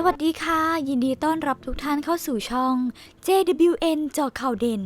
สวัสดีค่ะ ยินดีต้อนรับทุกท่านเข้าสู่ช่อง JWN เจาข่าวเด่น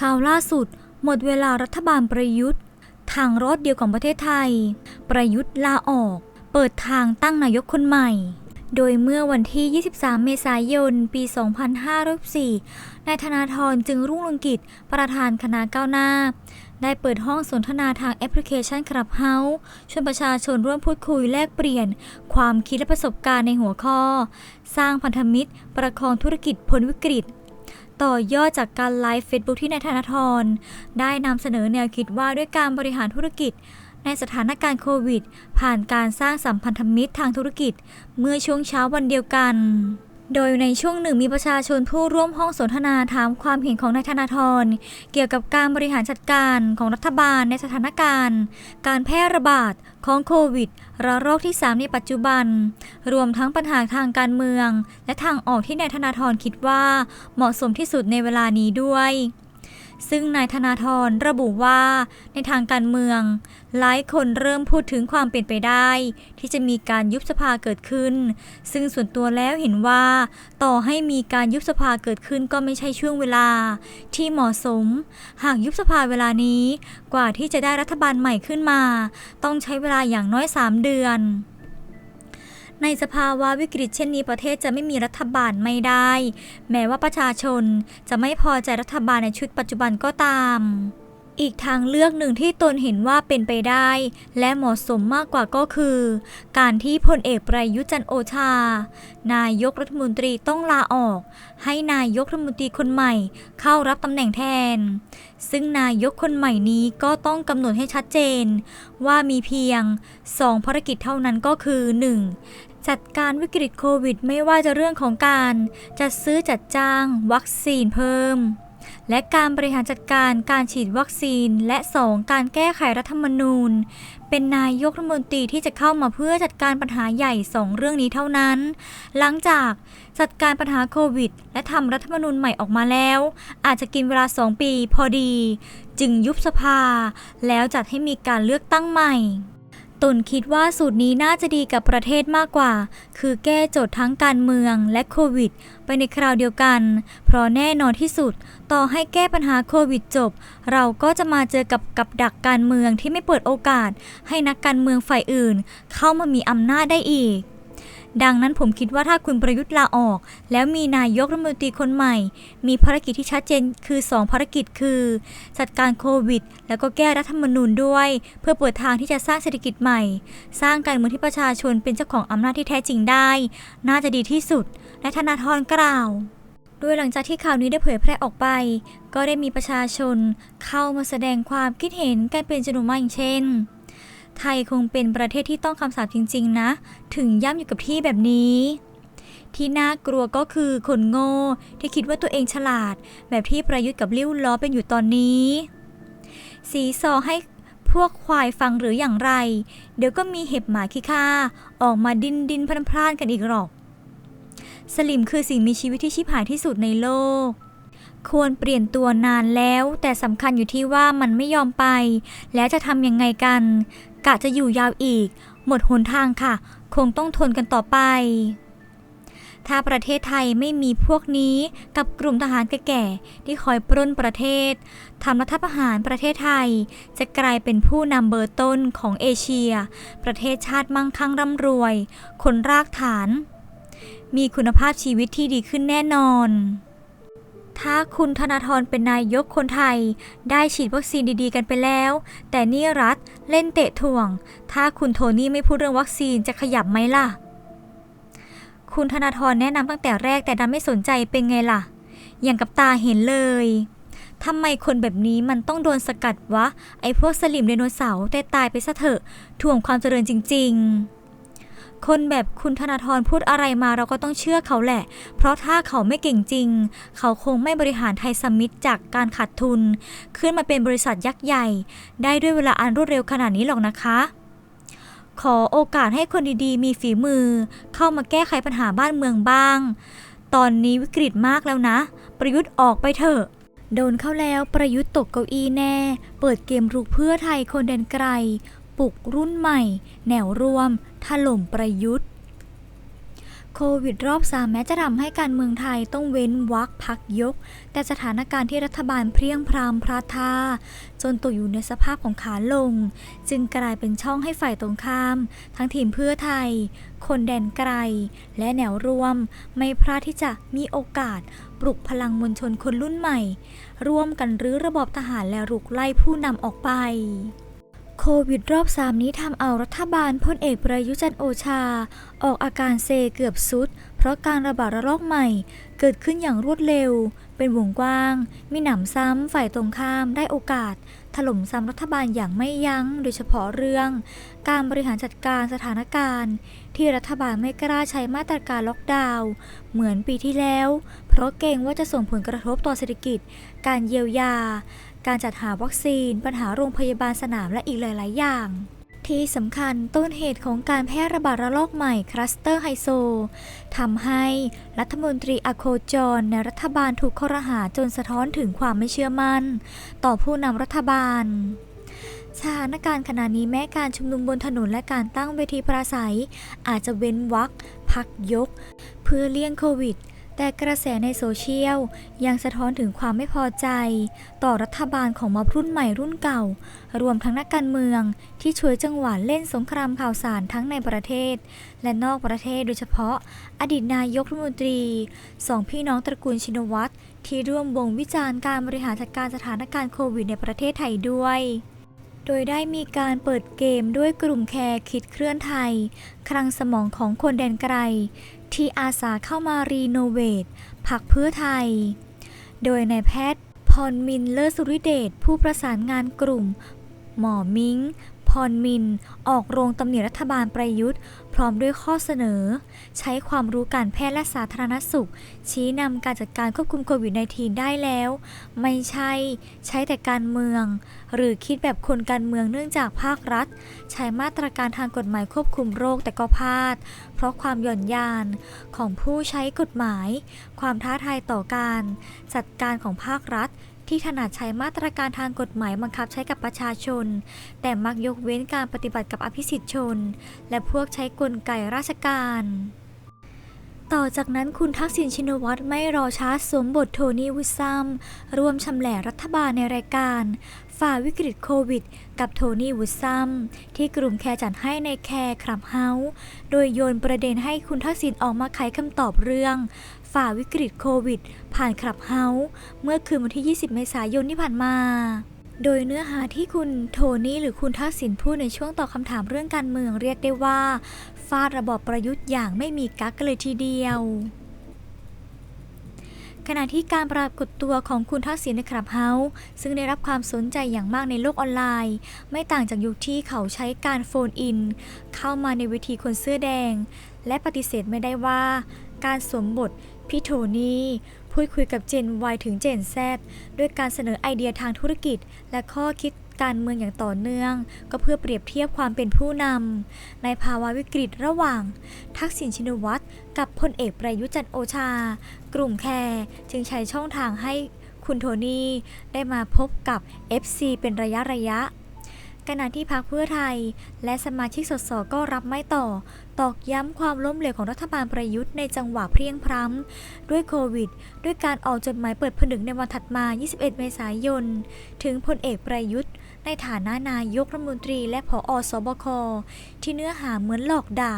ข่าวล่าสุด หมดเวลารัฐบาลประยุทธ์ ทางรอดเดียวของประเทศไทย ประยุทธ์ลาออก เปิดทางตั้งนายกคนใหม่ โดยเมื่อวันที่ 23 เมษายน ปี 2504นายธนาธรจึงรุ่งเรืองกิจประธานคณะก้าวหน้า ได้เปิดห้องสนทนาทางแอปพลิเคชันครับเฮาชวนประชาชนร่วมพูดคุยแลกเปลี่ยน ความคิดและประสบการณ์ในหัวข้อ สร้างพันธมิตร ประคองธุรกิจพ้นวิกฤต ต่อยอดจากการไลฟ์เฟซบุ๊กที่นายธนาธรได้นำเสนอแนวคิดว่าด้วยการบริหารธุรกิจในสถานการณ์โควิด ผ่านการสร้างสัมพันธมิตรทางธุรกิจ เมื่อช่วงเช้าวันเดียวกัน โดยในช่วงหนึ่งมีประชาชนผู้ร่วมห้องสนทนาถามความเห็นของนายธนาธรเกี่ยวกับการบริหารจัดการของรัฐบาลในสถานการณ์ การแพร่ระบาดของโควิดระลอกที่ 3 ในปัจจุบัน รวมทั้งปัญหาทางการเมือง และทางออกที่นายธนาธรคิดว่าเหมาะสมที่สุดในเวลานี้ด้วย ซึ่งนายธนาธรระบุว่า ในทางการเมือง หลายคนเริ่มพูดถึงความเป็นไปได้ ที่จะมีการยุบสภาเกิดขึ้น ซึ่งส่วนตัวแล้วเห็นว่า ต่อให้มีการยุบสภาเกิดขึ้นก็ไม่ใช่ช่วงเวลา ที่เหมาะสม หากยุบสภาเวลานี้ กว่าที่จะได้รัฐบาลใหม่ขึ้นมา ต้องใช้เวลาอย่างน้อย 3 เดือน ในสภาวะวิกฤตเช่นนี้ประเทศจะไม่มีรัฐบาลไม่ได้ แม้ว่าประชาชนจะไม่พอใจรัฐบาลในชุดปัจจุบันก็ตาม อีกทางเลือกหนึ่งที่ตนเห็นว่าเป็นไปได้ และเหมาะสมมากกว่าก็คือ การที่พลเอกประยุจันโอชา นายกรัฐมนตรีต้องลาออก ให้นายกรัฐมนตรีคนใหม่เข้ารับตำแหน่งแทน ซึ่งนายกคนใหม่นี้ก็ต้องกำหนดให้ชัดเจน ว่ามีเพียง 2 ภารกิจเท่านั้นก็คือ 1. จัดการวิกฤตโควิดไม่ว่าจะเรื่องของการ จัดซื้อจัดจ้าง วัคซีนเพิ่ม และการบริหารจัดการการฉีดวัคซีน และ 2. การแก้ไขรัฐธรรมนูญ เป็นนายกรัฐมนตรีที่จะเข้ามาเพื่อจัดการปัญหาใหญ่ 2 เรื่องนี้เท่านั้น หลังจากจัดการปัญหาโควิด และทำรัฐธรรมนูญใหม่ออกมาแล้ว อาจจะกินเวลา 2 ปีพอดี จึงยุบสภา แล้วจัดให้มีการเลือกตั้งใหม่ ตนคิดว่าสูตรนี้น่าจะดีกับประเทศมากกว่า คือแก้โจทย์ทั้งการเมืองและโควิด ไปในคราวเดียวกัน เพราะแน่นอนที่สุด ต่อให้แก้ปัญหาโควิดจบ เราก็จะมาเจอกับกับดักการเมืองที่ไม่เปิดโอกาส ให้นักการเมืองฝ่ายอื่น เข้ามามีอำนาจได้อีก ดังนั้นผมคิดว่าถ้าคุณประยุทธ์ลาออก แล้วมีนายกรัฐมนตรีคนใหม่ มีภารกิจที่ชัดเจนคือ 2 ภารกิจคือ จัดการโควิด แล้วก็แก้รัฐธรรมนูญด้วย เพื่อเปิดทางที่จะสร้างเศรษฐกิจใหม่ สร้างการเมืองที่ประชาชนเป็นเจ้าของอำนาจที่แท้จริงได้ น่าจะดีที่สุด และธนาธรกล่าวโดยหลังจากที่ข่าวนี้ได้เผยแพร่ออกไป ก็ได้มีประชาชนเข้ามาแสดงความคิดเห็นกันเป็นจำนวนมากอย่างเช่น ไทยคงเป็นประเทศที่ต้องคำสาปจริง ๆ นะ ถึงย่ำอยู่กับที่แบบนี้ ที่น่ากลัวก็คือคนโง่ที่คิดว่าตัวเองฉลาด แบบที่ประยุทธ์กับลิ้วล้อเป็นอยู่ตอนนี้ สีซอให้พวกควายฟังหรืออย่างไร เดี๋ยวก็มีเห็บหมาขี้ข้าออกมาดินดินพลันพลานกันอีกหรอก สลิมคือสิ่งมีชีวิตที่ชิบหายที่สุดในโลก ควรเปลี่ยนตัวนานแล้ว แต่สำคัญอยู่ที่ว่ามันไม่ยอมไป แล้วจะทำยังไงกัน กะจะอยู่ยาวอีก หมดหนทางค่ะ คงต้องทนกันต่อไป ถ้าประเทศไทยไม่มีพวกนี้กับกลุ่มทหารแก่ๆที่คอยปล้นประเทศทำรัฐประหารประเทศไทย จะกลายเป็นผู้นำเบอร์ต้นของเอเชีย ประเทศชาติมั่งคั่งร่ำรวย คนรากฐาน มีคุณภาพชีวิตที่ดีขึ้นแน่นอน ถ้าคุณธนาธรเป็นนายกคนไทย ได้ฉีดวัคซีนดีๆ กันไปแล้ว แต่นี่รัฐเล่นเตะถ่วง ถ้าคุณโทนี่ไม่พูดเรื่องวัคซีนจะขยับไหมล่ะ คุณธนาธรแนะนำตั้งแต่แรกแต่ดันไม่สนใจเป็นไงล่ะ อย่างกับตาเห็นเลยทำไมคนแบบนี้มันต้องโดนสกัดวะ ไอ้พวกสลิมไดโนเสาร์แต่ตายไปซะเถอะ ถ่วงความเจริญจริง ๆ คนแบบคุณธนาธรพูดอะไรมาเราก็ต้องเชื่อเขาแหละ เพราะถ้าเขาไม่เก่งจริง เขาคงไม่บริหารไทยสมิธจากการขาดทุน ขึ้นมาเป็นบริษัทยักษ์ใหญ่ ได้ด้วยเวลาอันรวดเร็วขนาดนี้หรอกนะคะขอโอกาสให้คนดีๆ มีฝีมือ เข้ามาแก้ไขปัญหาบ้านเมืองบ้าง ตอนนี้วิกฤตมากแล้วนะ ประยุทธ์ออกไปเถอะ โดนเข้าแล้วประยุทธ์ตกเก้าอี้แน่ เปิดเกมรุกเพื่อไทยคนเดินไกล ปลุกรุ่นใหม่ แนวร่วม ถล่มประยุทธ์ โควิดรอบ3แม้จะทำให้การเมืองไทยต้องเว้นวักพักยก แต่สถานการณ์ที่รัฐบาลเพรียงพรามพราทาจนตกอยู่ในสภาพของขาลง จึงกลายเป็นช่องให้ฝ่ายตรงข้าม ทั้งทีมเพื่อไทย คนแดนไกล และแนวร่วม ไม่พลาดที่จะมีโอกาสปลุกพลังมวลชนคนรุ่นใหม่ ร่วมกันรื้อระบอบทหารและรุกไล่ผู้นำออกไป โควิดรอบ3นี้ทำเอารัฐบาลพลเอกประยุจันโอชา ออกอาการเซเกือบสุด เพราะการระบาดระลอกใหม่เกิดขึ้นอย่างรวดเร็ว เป็นวงกว้าง มีหนำซ้ำฝ่ายตรงข้ามได้โอกาส ถล่มซ้ำรัฐบาลอย่างไม่ยัง้ง โดยเฉพาะเรื่อง การบริหารจัดการสถานการณ์ ที่รัฐบาลไม่กล้าใช้มาตรการล็อกดาวน์เหมือนปีที่แล้ว เพราะเกรงว่าจะส่งผลกระทบต่อเศรษฐกิจ การเยียวยา การจัดหาวัคซีน ปัญหาโรงพยาบาลสนามและอีกหลาย ๆ อย่างที่สำคัญต้นเหตุของการแพร่ระบาดระลอกใหม่คลัสเตอร์ไฮโซทำให้รัฐมนตรีอโคจรในรัฐบาลถูกข้อรหาจนสะท้อนถึงความไม่เชื่อมั่น ต่อผู้นำรัฐบาล สถานการณ์ขณะนี้แม้การชุมนุมบนถนนและการตั้งเวทีปราศัย อาจจะเว้นวักพักยก เพื่อเลี่ยงโควิด แต่กระแสในโซเชียล ยังสะท้อนถึงความไม่พอใจ ต่อรัฐบาลของม็อบรุ่นใหม่รุ่นเก่า รวมทั้งนักการเมือง ที่ช่วยจังหวะเล่นสงครามข่าวสารทั้งในประเทศ และนอกประเทศโดยเฉพาะ อดีตนายกรัฐมนตรีสองพี่น้องตระกูลชินวัตรที่ร่วมวงวิจารณ์การบริหารจัดการสถานการณ์โควิดในประเทศไทยด้วย โดยได้มีการเปิดเกมด้วยกลุ่มแคร์คิดเคลื่อนไทย คลังสมองของคนแดนไกล ที่อาสาเข้ามารีโนเวทพักเพื่อไทย โดยนายแพทย์พรมินเลิศสุริเดชผู้ประสานงานกลุ่ม หมอมิง รมินทร์ออกโรงตำหนิรัฐบาลประยุทธ์ พร้อมด้วยข้อเสนอ ใช้ความรู้การแพทย์และสาธารณสุข ชี้นำการจัดการควบคุมโควิด -19 ได้แล้ว ไม่ใช่ ใช้แต่การเมือง หรือคิดแบบคนการเมืองเนื่องจากภาครัฐ ใช้มาตรการทางกฎหมายควบคุมโรคแต่ก็พลาด เพราะความหย่อนยานของผู้ใช้กฎหมาย ความท้าทายต่อการ จัดการของภาครัฐ ที่ถนัดใช้มาตรการทางกฎหมายบังคับใช้กับประชาชน แต่มักยกเว้นการปฏิบัติกับอภิสิทธิชน และพวกใช้กลไกราชการ ต่อจากนั้นคุณทักษิณชินวัตรไม่รอช้าสวมบทโทนี่วิซัมร่วมชำแหละรัฐบาลในรายการ ฝ่าวิกฤตโควิด กับโทนี่วุฒซัมที่กลุ่มแคร์จัดให้ในแคร์คลับเฮาโดยโยนประเด็นให้คุณทักษิณออกมาไขคำตอบเรื่อง ฝ่าวิกฤตโควิด ผ่านคลับเฮาส์เมื่อคืนวันที่ 20 เมษายนที่ผ่านมา โดยเนื้อหาที่คุณโทนี่หรือคุณทักษิณพูดในช่วงตอบคำถามเรื่องการเมืองเรียกได้ว่าฟาดระบอบประยุทธ์อย่างไม่มีกั๊กกันเลยทีเดียวขณะที่การปรากฏตัวของคุณทักษิณในคลับเฮาส์ซึ่งได้รับความสนใจอย่างมากในโลกออนไลน์ ไม่ต่างจากยุคที่เขาใช้การโฟนอิน เข้ามาในเวทีคนเสื้อแดง และปฏิเสธไม่ได้ว่า การสวมบท พี่โทนี่ พูดคุยกับเจน Y ถึงเจน Z ด้วยการเสนอไอเดียทางธุรกิจ และข้อคิดการเมืองอย่างต่อเนื่อง ก็เพื่อเปรียบเทียบความเป็นผู้นำในภาวะวิกฤตระหว่าง ทักษิณชินวัตรกับพลเอกประยุจันโอชา กลุ่มแคร์จึงใช้ช่องทางให้คุณโทนี่ได้มาพบกับ FC เป็นระยะระยะ ขณะที่พรรคเพื่อไทย และสมาชิกสสก็รับไม่ต่อ ตอกย้ำความล้มเหลวของรัฐบาลประยุทธ์ในจังหวะเพรียงพร้ำด้วยโควิด ด้วยการออกจดหมายเปิดผนึกในวันถัดมา 21 เมษายน ถึงพลเอกประยุทธ์ ในฐานะนายกรัฐมนตรีและผอสบค ที่เนื้อหาเหมือนหลอกด่า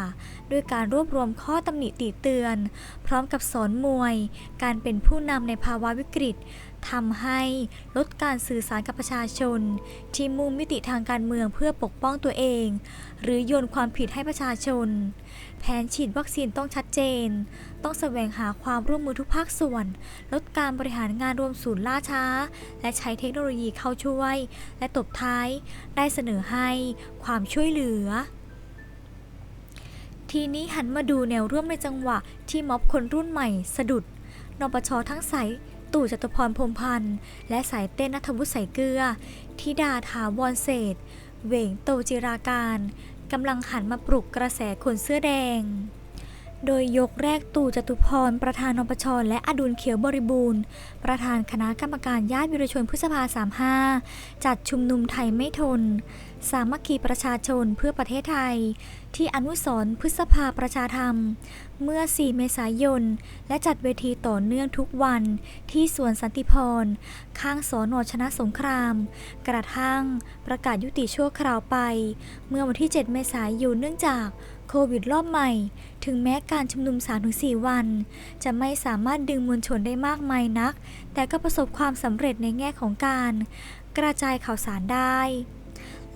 ด้วยการรวบรวมข้อตำหนิติเตือน พร้อมกับสอนมวย การเป็นผู้นำในภาวะวิกฤต ทำให้ลดการสื่อสารกับประชาชน ที่มุ่งมิติทางการเมืองเพื่อปกป้องตัวเอง หรือโยนความผิดให้ประชาชน แผนฉีดวัคซีนต้องชัดเจน ต้องแสวงหาความร่วมมือทุกภาคส่วน ลดการบริหารงานรวมศูนย์ล่าช้า และใช้เทคโนโลยีเข้าช่วย และตบท้ายได้เสนอให้ความช่วยเหลือทีนี้หันมาดูแนวร่วมในจังหวะที่ม็อบคนรุ่นใหม่สะดุด นปชทั้งสาย ตู่จตุพรพรมพันธ์ และสายเต้นนัทวุฒิใสายเกลือทิดาถาวรเศษเวงโตจิราการกำลังหันมาปลุกกระแสคนเสื้อแดง โดยยกแรกตู่จตุพร ประธานนปชและอดุลเขียวบริบูรณ์ ประธานคณะกรรมการญาติวิรชนพฤษภา 35 จัดชุมนุมไทยไม่ทน สามัคคีประชาชนเพื่อประเทศไทย ที่อนุสรพฤษภาประชาธรรม เมื่อ 4 เมษายน และจัดเวทีต่อเนื่องทุกวันที่สวนสันติพร ข้างสอนอชนะสงคราม กระทั่งประกาศยุติชั่วคราวไป เมื่อวันที่ 7 เมษายนเนื่องจากโควิดรอบใหม่ ถึงแม้การชุมนุม 3-4 วัน จะไม่สามารถดึงมวลชนได้มากมายนัก แต่ก็ประสบความสำเร็จในแง่ของการ กระจายข่าวสารได้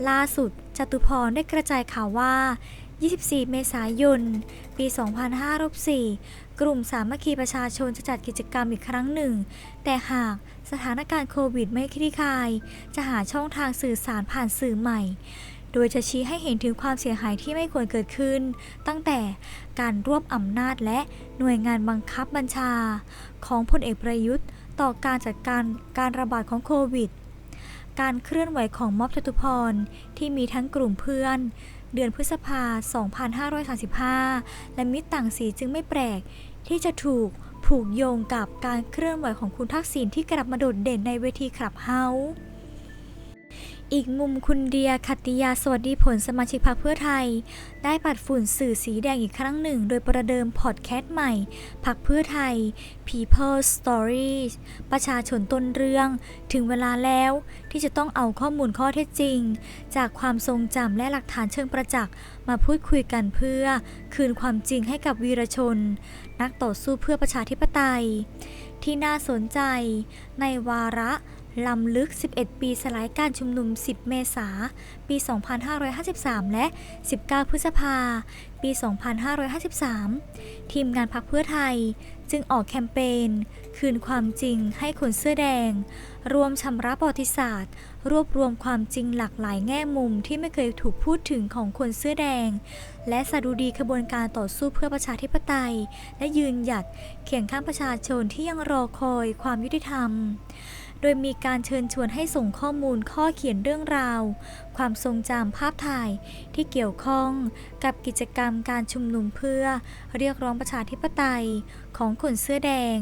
ล่าสุดจตุพรได้กระจายข่าวว่า 24 เมษายน ปี 2564 กลุ่มสามัคคีประชาชนจะจัดกิจกรรมอีกครั้งหนึ่ง แต่หากสถานการณ์โควิดไม่คลี่คลาย จะหาช่องทางสื่อสารผ่านสื่อใหม่ โดยจะชี้ให้เห็นถึงความเสียหายที่ไม่ควรเกิดขึ้น ตั้งแต่การรวบอำนาจและหน่วยงานบังคับบัญชา ของพลเอกประยุทธ์ ต่อการจัดการการระบาดของโควิด การเคลื่อนไหวของม็อบจตุพรที่มีทั้งกลุ่มเพื่อน เดือนพฤษภา 2535 และมิตรต่างสีจึงไม่แปลก ที่จะถูกผูกโยงกับการเคลื่อนไหวของคุณทักษิณที่กลับมาโดดเด่นในเวทีคลับเฮาส์ อีกมุมคุณเดียขัตติยาสวัสดีผลสมาชิกพรรคเพื่อไทย ได้ปัดฝุ่นสื่อสีแดงอีกครั้งหนึ่ง โดยประเดิมพอดแคสต์ใหม่พรรคเพื่อไทย People Stories ประชาชนต้นเรื่อง ถึงเวลาแล้วที่จะต้องเอาข้อมูลข้อเท็จจริง จากความทรงจำและหลักฐานเชิงประจักษ์มาพูดคุยกันเพื่อ คืนความจริงให้กับวีรชน นักต่อสู้เพื่อประชาธิปไตย ที่น่าสนใจในวาระ ลำลึก 11 ปีสลายการชุมนุม 10 เมษาปี 2553 และ 19 พฤษภา ปี 2553 ทีมงานพรรคเพื่อไทยจึงออกแคมเปญ คืนความจริงให้คนเสื้อแดง รวมชำระประวัติศาสตร์ รวบรวมความจริงหลากหลายแง่มุมที่ไม่เคยถูกพูดถึงของคนเสื้อแดง และสดุดีขบวนการต่อสู้เพื่อประชาธิปไตย และยืนหยัดเคียงข้างประชาชนที่ยังรอคอยความยุติธรรม โดยมีการเชิญชวนให้ส่งข้อมูลข้อเขียนเรื่องราว ความทรงจำภาพถ่ายที่เกี่ยวข้องกับกิจกรรมการชุมนุมเพื่อเรียกร้องประชาธิปไตยของคนเสื้อแดง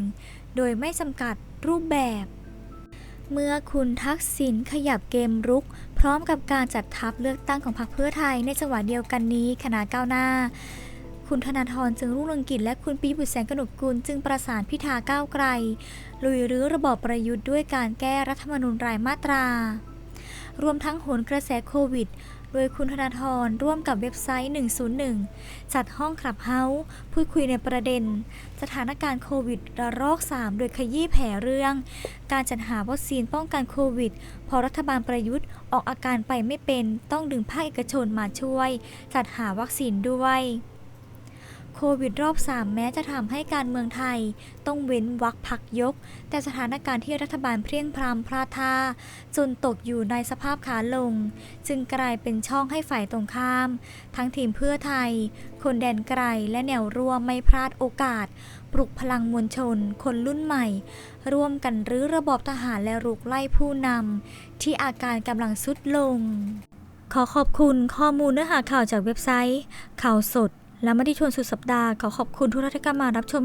โดยไม่จำกัดรูปแบบ เมื่อคุณทักษิณขยับเกมรุก พร้อมกับการจัดทัพเลือกตั้งของพรรคเพื่อไทยในจังหวะเดียวกันนี้คณะก้าวหน้า คุณธนาธรจึงรุ่งเรืองกิจและคุณปีบุตรแสงกนกกุลจึงประสานพิธาก้าวไกล ลุยรื้อระบอบประยุทธ์ด้วยการแก้รัฐธรรมนูญรายมาตรา รวมทั้งโหนกระแสโควิด โดยคุณธนาธรร่วมกับเว็บไซต์ 101 จัดห้องคลับเฮาส์พูดคุยในประเด็น สถานการณ์โควิดระลอก 3 โดยขยี้แผ่เรื่อง การจัดหาวัคซีนป้องกันโควิด พอรัฐบาลประยุทธ์ออกอาการไปไม่เป็น ต้องดึงภาคเอกชนมาช่วย จัดหาวัคซีนด้วย โควิดรอบ 3 แม้จะทำให้การเมืองไทย ต้องเว้นวักพักยก แต่สถานการณ์ที่รัฐบาลเพียงพรามพลาดท่าจนตกอยู่ในสภาพขาลง จึงกลายเป็นช่องให้ฝ่ายตรงข้าม ทั้งทีมเพื่อไทย คนแดนไกลและแนวร่วมไม่พลาดโอกาส ปลุกพลังมวลชน คนรุ่นใหม่ ร่วมกันรื้อระบอบทหารและรุกไล่ผู้นำที่อาการกำลังสุดลง ขอขอบคุณข้อมูลเนื้อหาข่าวจากเว็บไซต์ ข่าวสด และมติชนสุดสัปดาห์ขอขอบคุณทุกท่านที่มารับชม